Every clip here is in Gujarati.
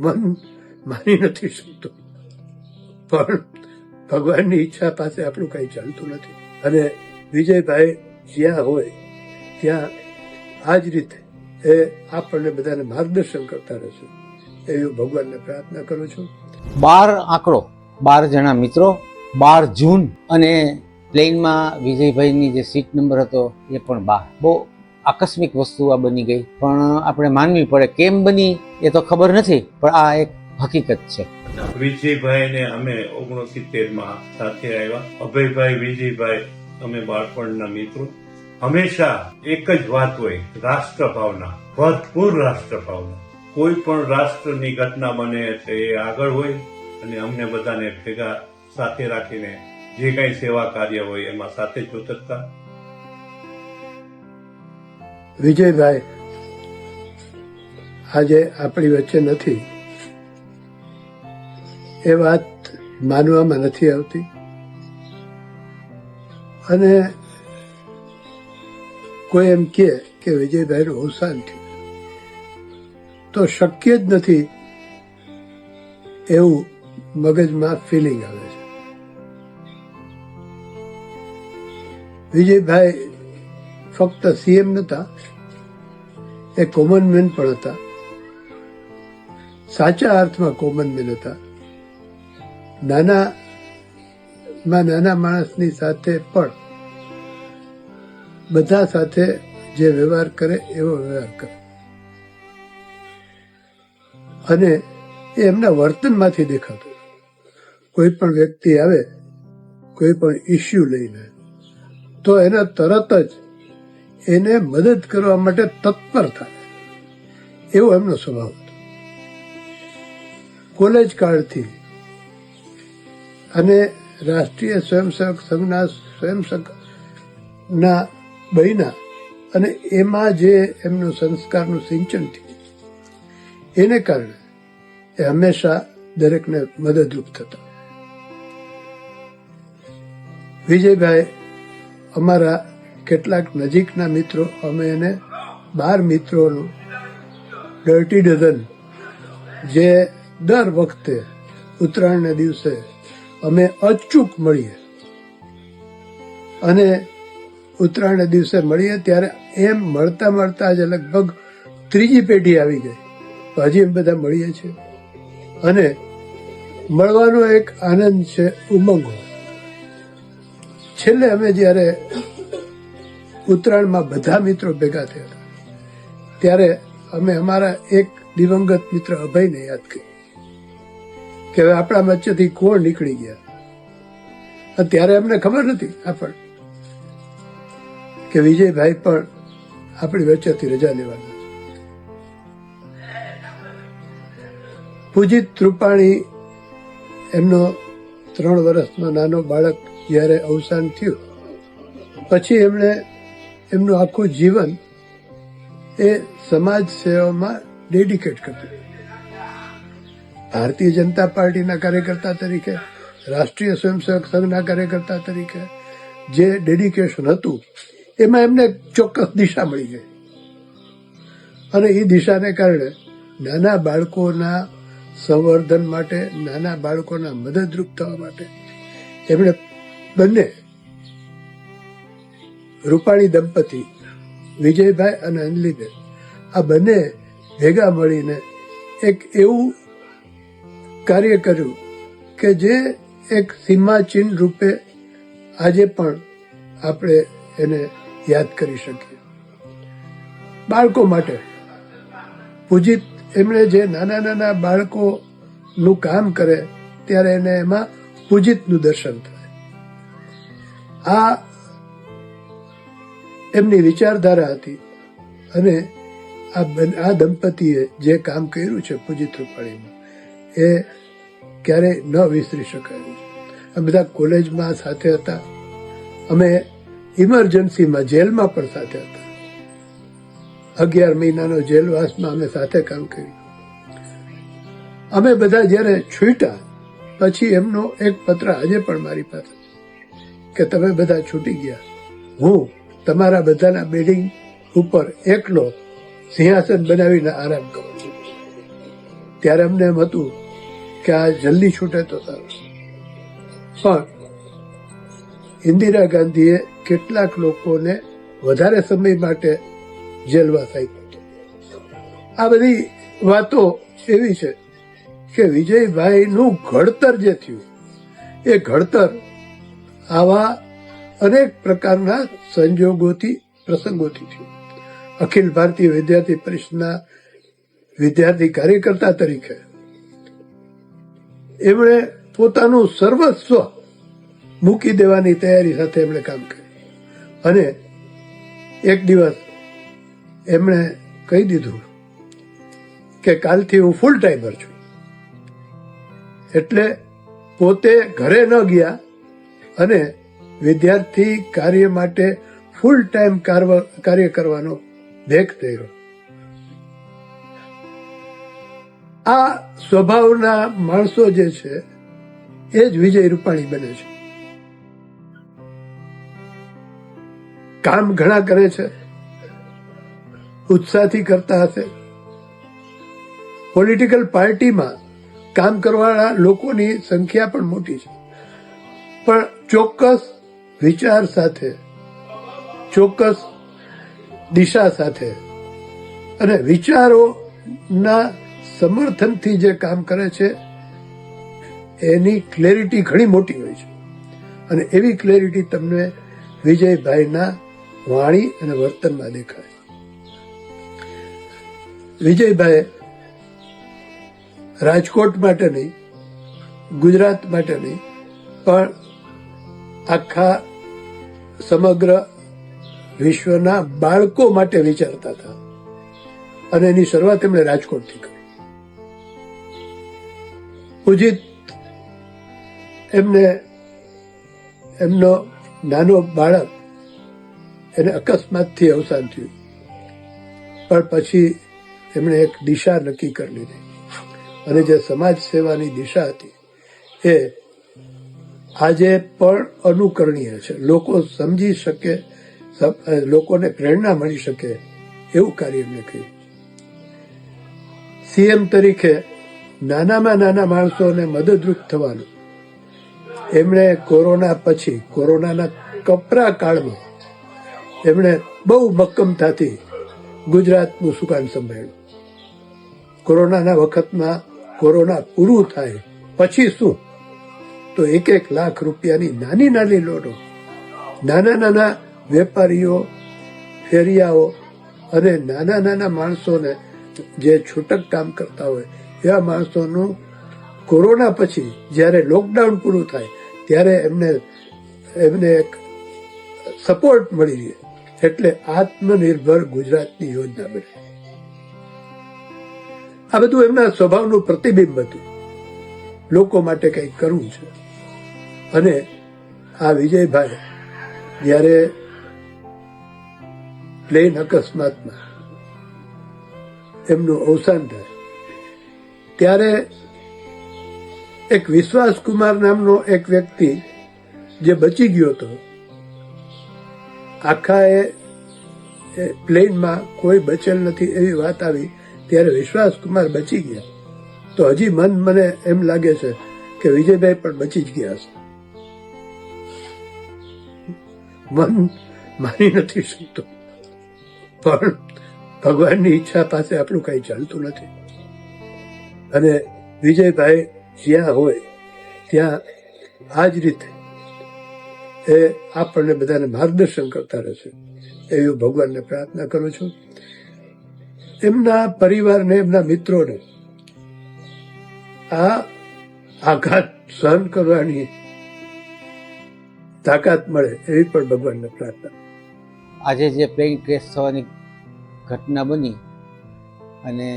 મન માની નથી શકતું પણ ભગવાનની ઈચ્છા પાસે આપણું કંઈ ચાલતું નથી. અને વિજયભાઈ જ્યાં હોય, ત્યાં આ જ રીતે એ આપણને બધાને માર્ગદર્શન કરતા રહેશે. એવી ભગવાનને પ્રાર્થના કરું છું. બાર આંકડો, બાર જણા મિત્રો, બાર જૂન. અને પ્લેનમાં વિજયભાઈની જે સીટ નંબર હતો એ પણ બાર. બહુ આકસ્મિક વસ્તુ આ બની ગઈ. પણ આપણે માનવી પડે કેમ બની એ તો ખબર નથી, પણ આ એક હકીકત છે. વિજયભાઈ ને અમે ઓગણસિત્તેરમાં સાથે આવ્યા. અભયભાઈ, વિજયભાઈ, અમે બાળપણના મિત્રો. હંમેશા એક જ વાત હોય રાષ્ટ્ર ભાવના ભરપૂર રાષ્ટ્ર ભાવના કોઈ પણ રાષ્ટ્રની ઘટના બને એટલે એ આગળ હોય અને અમને બધાને ભેગા સાથે રાખીને જે કઈ સેવા કાર્ય હોય એમાં સાથે જ ઉતરતા વિજયભાઈ, આજે આપણી વચ્ચે નથી. એ વાત માનવામાં નથી આવતી. અને કોઈ એમ કહે કે વિજયભાઈનું અવસાન થયું તો શક્ય જ નથી એવું મગજમાં ફિલિંગ આવે છે. વિજયભાઈ ફક્ત સીએમ નતા, એ કોમન મેન પણ હતા. સાચા અર્થમાં કોમન મેન હતા. નાના, માં નાના માણસની સાથે પણ બધા સાથે જે વ્યવહાર કરે એવો વ્યવહાર કરે. અને એ એમના વર્તનમાંથી દેખાતું. કોઈ પણ વ્યક્તિ આવે, કોઈ પણ ઇસ્યુ લઈને, તો એના તરત જ એને મદદ કરવા માટે તત્પર થાય. એવો એમનો સ્વભાવ હતો. કોલેજ કાળથી અને રાષ્ટ્રીય સ્વયંસેવક સંઘના સ્વયંસેવકના બહેના અને એમાં જે એમનું સંસ્કારનું સિંચન થયું. એને કારણે એ હંમેશા દરેકને મદદરૂપ થતા. વિજયભાઈ અમારા કેટલાક નજીકના મિત્રો, અમે એને બાર મિત્રોનું ડર્ટી ડઝન જે દર વખતે ઉત્તરાયણના દિવસે અમે અચૂક મળીએ. અને ઉત્તરાયણના દિવસે મળીએ ત્યારે એમ મળતા મળતા જ લગભગ ત્રીજી પેઢી આવી ગઈ. હજી એમ બધા મળીએ છીએ. અને મળવાનો એક આનંદ છે ઉમંગ. છેલ્લે અમે જ્યારે ઉત્તરાયણમાં બધા મિત્રો ભેગા થયા હતા. ત્યારે અમે અમારા એક દિવંગત મિત્ર અભયને યાદ કર્યું કે હવે આપણા વચ્ચેથી કોણ નીકળી ગયા. ત્યારે અમને ખબર નથી આપણ કે વિજયભાઈ પણ આપણી વચ્ચેથી રજા લેવાના પૂજિત રૂપાણી એમનો ત્રણ વર્ષનો નાનો બાળક જ્યારે અવસાન થયું, પછી એમણે એમનું આખું જીવન એ સમાજ સેવામાં ડેડિકેટ કરતું. ભારતીય જનતા પાર્ટીના કાર્યકર્તા તરીકે, રાષ્ટ્રીય સ્વયંસેવક સંઘના કાર્યકર્તા તરીકે જે ડેડિકેશન હતું, એમાં એમને ચોક્કસ દિશા મળી ગઈ. અને એ દિશાને કારણે નાના બાળકોના સંવર્ધન માટે, નાના બાળકોના મદદરૂપ થવા માટે એમણે બંને રૂપાણી દંપતી, વિજયભાઈ અને અંજલીબેન આ બંને ભેગા મળીને એક એવું કાર્ય કર્યું કે જે એક સીમાચિહ્ન રૂપે આજે પણ આપણે એને યાદ કરી શકીએ. બાળકો માટે પૂજિત એમણે જે નાના નાના બાળકોનું કામ કરે, ત્યારે એને એમાં પૂજિતનું દર્શન થાય. આ એમની વિચારધારા હતી. અને આ આ દંપતીએ જે કામ કર્યું છે પૂજિત રૂપાણીનું એ ક્યારેય ન વિસરી શકાય અમે બધા કોલેજમાં સાથે હતા. અમે ઇમરજન્સીમાં જેલમાં પણ સાથે હતા. અગિયાર મહિનાનો જેલવાસમાં અમે સાથે કામ કર્યું. અમે બધા જ્યારે છૂટ્યા પછી એમનો એક પત્ર આજે પણ મારી પાસે કે તમે બધા છૂટી ગયા. હું તમારા બધાના બિલ્ડિંગ ઉપર એકલો સિંહાસન બનાવીને આરામ કરો ત્યારે અમને એમ હતું કે આ જલ્દી છૂટે તો સારું. પણ ઇન્દિરા ગાંધીએ કેટલાક લોકોને વધારે સમય માટે જેલવાસ આપ્યો આ બધી વાતો એવી છે કે વિજયભાઈનું ઘડતર જે થયું, એ ઘડતર આવા અનેક પ્રકારના સંજોગોથી, પ્રસંગોથી થયું. અખિલ ભારતીય વિદ્યાર્થી પરિષદના વિદ્યાર્થી કાર્યકર્તા તરીકે એમણે પોતાનું સર્વસ્વ મૂકી દેવાની તૈયારી સાથે એમણે કામ કર્યું. અને એક દિવસ એમણે કહી દીધું કે કાલથી હું ફૂલ ટાઈમર છું. એટલે પોતે ઘરે ન ગયા અને વિદ્યાર્થી કાર્ય માટે ફૂલ ટાઈમ કાર્ય કરવાનો ભેગ થયો. આ સ્વભાવના માણસો જે છે, એ જ વિજય રૂપાણી બને છે. કામ ઘણા કરે છે, ઉત્સાહથી કરતા હશે. પોલિટિકલ પાર્ટીમાં કામ કરવાના લોકોની સંખ્યા પણ મોટી છે. પણ ચોક્કસ વિચાર સાથે, ચોક્કસ દિશા સાથે. અને વિચારોના સમર્થનથી જે કામ કરે છે, એની ક્લેરિટી ઘણી મોટી હોય છે. અને એવી ક્લેરિટી તમને વિજયભાઈના વાણી અને વર્તનમાં દેખાય. વિજયભાઈ રાજકોટ માટે નહીં, ગુજરાત માટે નહીં, પણ આખા સમગ્ર વિશ્વના બાળકો માટે વિચારતા હતા. અને એની શરૂઆત એમણે રાજકોટથી કરી. પૂજિત એમને એમનો નાનો બાળક એને અકસ્માતથી અવસાન થયું. પણ પછી એમણે એક દિશા નક્કી કરી લીધી. અને જે સમાજ સેવાની દિશા હતી એ આજે પણ અનુકરણીય છે. લોકો સમજી શકે લોકોને પ્રેરણા મળી શકે એવું કાર્ય એમણે કર્યું સીએમ તરીકે નાનામાં નાના માણસોને મદદરૂપ થવાનું. એમણે કોરોના પછી, કોરોનાના કપરા કાળમાં એમણે બહુ મક્કમતાથી ગુજરાતનું સુકાન સંભાળ્યું. કોરોનાના વખતમાં કોરોના પૂરું થાય, પછી શું? તો એક એક લાખ રૂપિયાની નાની નાની લોટો, નાના નાના વેપારીઓ, ફેરિયાઓ અને નાના નાના માણસોને જે છૂટક કામ કરતા હોય, એવા માણસોનું કોરોના પછી જ્યારે લોકડાઉન પૂરું થાય, ત્યારે એમને એમને એક સપોર્ટ મળી રહે, એટલે આત્મનિર્ભર ગુજરાતની યોજના બની આ બધું એમના સ્વભાવનું પ્રતિબિંબ હતું. લોકો માટે કંઈક કરવું છે. અને આ વિજયભાઈ જ્યારે પ્લેન અકસ્માતમાં એમનું અવસાન થાય, ત્યારે એક વિશ્વાસ કુમાર નામનો એક વ્યક્તિ જે બચી ગયો હતો, આખા એ પ્લેનમાં કોઈ બચેલ નથી એવી વાત આવી, ત્યારે વિશ્વાસ કુમાર બચી ગયા. તો હજી મન મને એમ લાગે છે કે વિજયભાઈ પણ બચી જ ગયા છે મન માની નથી શકતું પણ ભગવાનની ઈચ્છા પાસે આપણું કઈ ચાલતું નથી. અને વિજયભાઈ જ્યાં હોય, ત્યાં આ જ રીતે એ આપણને બધાને માર્ગદર્શન કરતા રહેશે એવી ભગવાનને પ્રાર્થના કરું છું. એમના પરિવારને, એમના મિત્રોને આ આઘાત સહન કરવાની તાકાત મળે એવી પણ ભગવાનને પ્રાર્થના. આજે જે પ્લેન ક્રેશ થવાની ઘટના બની અને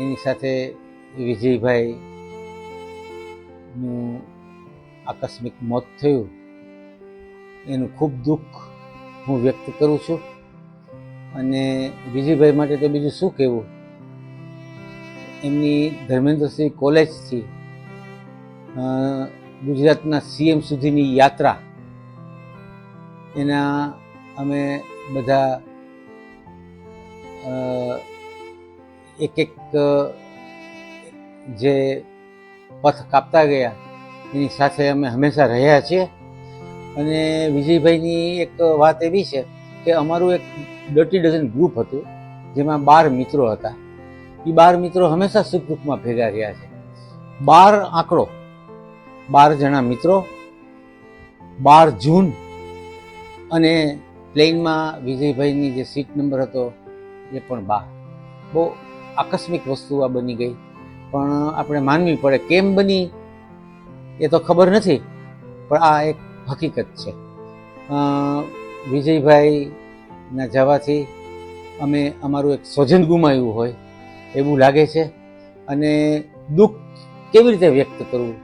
એની સાથે વિજયભાઈનું આકસ્મિક મોત થયું, એનું ખૂબ દુઃખ હું વ્યક્ત કરું છું. અને વિજયભાઈ માટે તો બીજું શું કહેવું? એમની ધર્મેન્દ્રસિંહ કોલેજથી ગુજરાતના સીએમ સુધીની યાત્રા એના અમે બધા એક એક જે પથ કાપતા ગયા, એની સાથે અમે હંમેશા રહ્યા છીએ. અને વિજયભાઈની એક વાત એવી છે કે અમારું એક ડર્ટી ડઝન ગ્રુપ હતું, જેમાં બાર મિત્રો હતા. એ બાર મિત્રો હંમેશા સુખ દુઃખમાં ભેગા રહ્યા છે. બાર આંકડો, બાર જણા મિત્રો, બાર જૂન અને પ્લેનમાં વિજયભાઈની જે સીટ નંબર હતો એ પણ બાર બહુ આકસ્મિક વસ્તુ આ બની ગઈ. પણ આપણે માનવી પડે કેમ બની એ તો ખબર નથી, પણ આ એક હકીકત છે. વિજયભાઈના જવાથી અમે અમારું એક સ્વજન ગુમાવ્યું હોય એવું લાગે છે અને દુઃખ કેવી રીતે વ્યક્ત કરવું?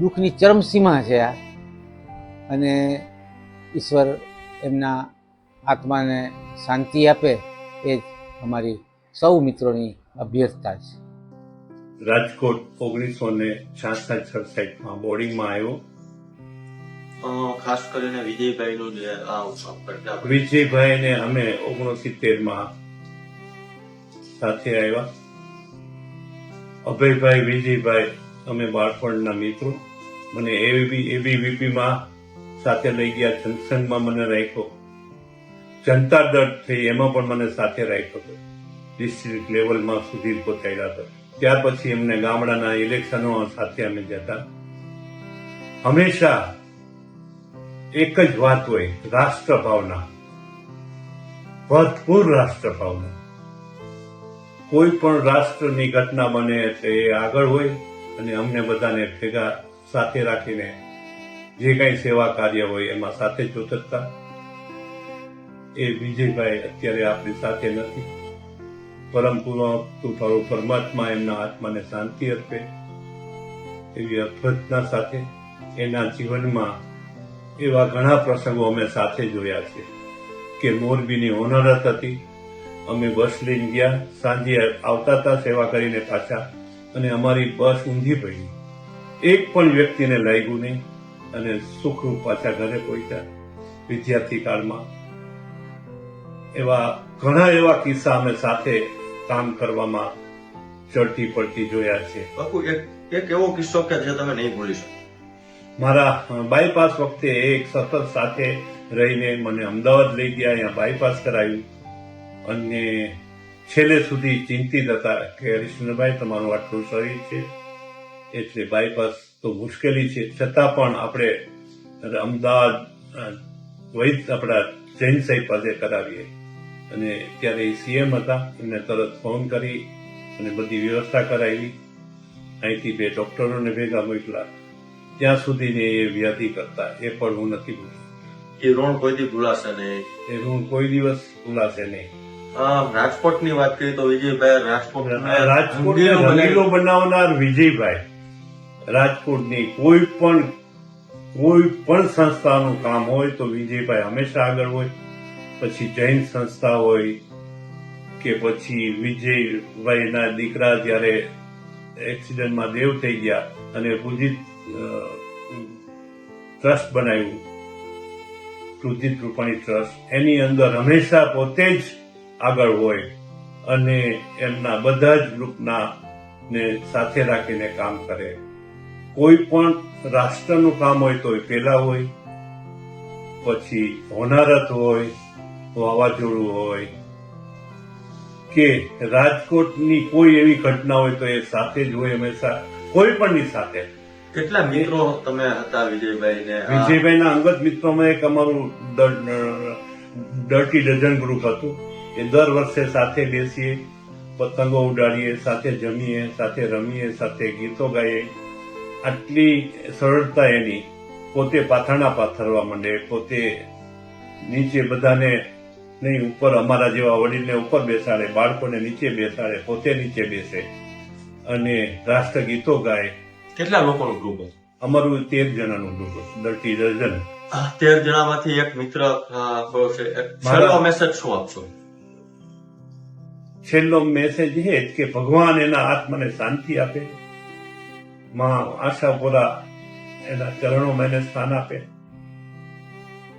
દુઃખની ચરમસીમા છે આ. અને ઈશ્વર એમના આત્માને શાંતિ આપે એ જ અમારી સૌ મિત્રોની અભ્યર્થતા છે. રાજકોટ ઓગણીસો ને છાસઠ સડસઠમાં બોર્ડિંગમાં આવ્યો. ખાસ કરીને વિજયભાઈનું જે આ ઘટના બની. વિજયભાઈ ને અમે ઓગણસિત્તેરમાં સાથે આવ્યા. અભયભાઈ વિજયભાઈ અમે બાળપણના મિત્રો. મને એવી એબીવીપી માં સાથે લઈ ગયા, જનસંઘમાં મને રાખ્યો. જનતા દળ થઈ એમાં પણ મને સાથે રાખ્યો હતો. ડિસ્ટ્રિક્ટ લેવલમાં સુધી પહોંચાડ્યા હતા. ત્યાર પછી એમને ગામડાના ઇલેક્શનો સાથે અમે જતા. હંમેશા એક જ વાત હોય રાષ્ટ્ર ભાવના ભરપૂર રાષ્ટ્ર કોઈ પણ રાષ્ટ્રની ઘટના બને તો એ આગળ હોય અને અમને બધાને ભેગા સાથે રાખીને જે કઈ સેવા કાર્ય હોય એમાં સાથે જોતરતા એ વિજયભાઈ અત્યારે આપણી સાથે નથી. પરમ પૂર્વ પરમાત્મા એમના આત્માને શાંતિ અર્પે. એવી અભ્યર્થના સાથે એના જીવનમાં એવા ઘણા પ્રસંગો અમે સાથે જોયા છે કે મોરબીની હોનરત હતી. અમે બસ લઈને ગયા, સાંજે આવતા હતા સેવા કરીને પાછા અને અમારી બસ ઊંધી પડી. એક પણ વ્યક્તિને લાગ્યું નહીં. અને સુખરૂપ પાછા ઘરે પહોંચ્યા વિદ્યાર્થી કાળમાં. એવા ઘણા એવા કિસ્સા અમે સાથે કામ કરવામાં ચડતી પડતી જોયા છે. બાપુ એક એક એવો કિસ્સો કે જે તમે નહીં ભૂલી શકો. મારા બાયપાસ વખતે એક સતત સાથે રહીને મને અમદાવાદ લઈ ગયા અહીંયા બાયપાસ કરાવ્યું અને છેલ્લે સુધી ચિંતિત હતા કે હરિશ્ચંદ્રભાઈ તમારું આટલું શરીર છે. એટલે બાયપાસ તો મુશ્કેલી છે. છતાં પણ આપણે અમદાવાદ વૈદ આપણા જૈન સાહેબ પાસે કરાવીએ. અને ત્યારે એ સીએમ હતા. એમને તરત ફોન કરી અને બધી વ્યવસ્થા કરાવી. અહીંથી બે ડોક્ટરોને ભેગા મોકલા. ત્યાં સુધીને એ વ્યાધિ કરતા. એ પણ હું નથી ભૂલ એ ઋણ કોઈ દિવસ ભૂલાશે નહીં. એ ઋણ કોઈ દિવસ ભૂલાશે નહીં. રાજકોટની વાત કરીએ તો વિજયભાઈ રાજકોટ રાજકોટ બનાવનાર વિજયભાઈ. રાજકોટની કોઈ પણ કોઈ પણ સંસ્થાનું કામ હોય તો વિજયભાઈ હંમેશા આગળ હોય. પછી જૈન સંસ્થા હોય કે પછી વિજયભાઈના દીકરા જ્યારે એક્સિડન્ટમાં દેવ થઈ ગયા અને પૂજિત ટ્રસ્ટ બનાવ્યું. કૃતિત રૂપાણી ટ્રસ્ટ. એની અંદર હંમેશા પોતે જ આગળ હોય અને એમના બધા જ ગ્રુપના ને સાથે રાખીને કામ કરે. કોઈ પણ રાષ્ટ્રનું કામ હોય તો એ પેલા હોય પછી હોનારત હોય વાવાઝોડું હોય કે રાજકોટની કોઈ એવી ઘટના હોય તો એ સાથે જ હોય હંમેશા કોઈ પણની સાથે. કેટલા મિત્રો તમે હતા વિજયભાઈ ને વિજયભાઈના અંગત મિત્રોમાં એક અમારું ડર્ટી ડઝન ગ્રુપ હતું. એ દર વર્ષે સાથે બેસીએ પતંગો ઉડાડીએ સાથે જમીએ સાથે રમીએ સાથે ગીતો ગાઈએ. આટલી સરળતા એની. પોતે પાથરણા પાથરવા માંડે પોતે નીચે બધાને નહીં ઉપર અમારા જેવા વડીલને ઉપર બેસાડે બાળકોને નીચે બેસાડે પોતે નીચે બેસે. અને રાષ્ટ્ર ગીતો ગાય. કેટલા લોકોનું ગ્રુપ હતું? અમારું તેર જણાનું ગ્રુપ દર્ટી ડઝન તેર જણામાંથી એક મિત્ર છેલ્લો મેસેજ શું આપશો? છેલ્લો મેસેજ એ કે ભગવાન એના આત્માને શાંતિ આપે. માં આશાપુરા એના ચરણોમાં એને સ્થાન આપે.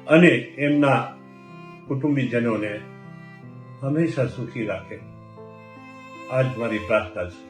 અને એમના કુટુંબીજનોને હંમેશા સુખી રાખે. આજ મારી પ્રાર્થના છે.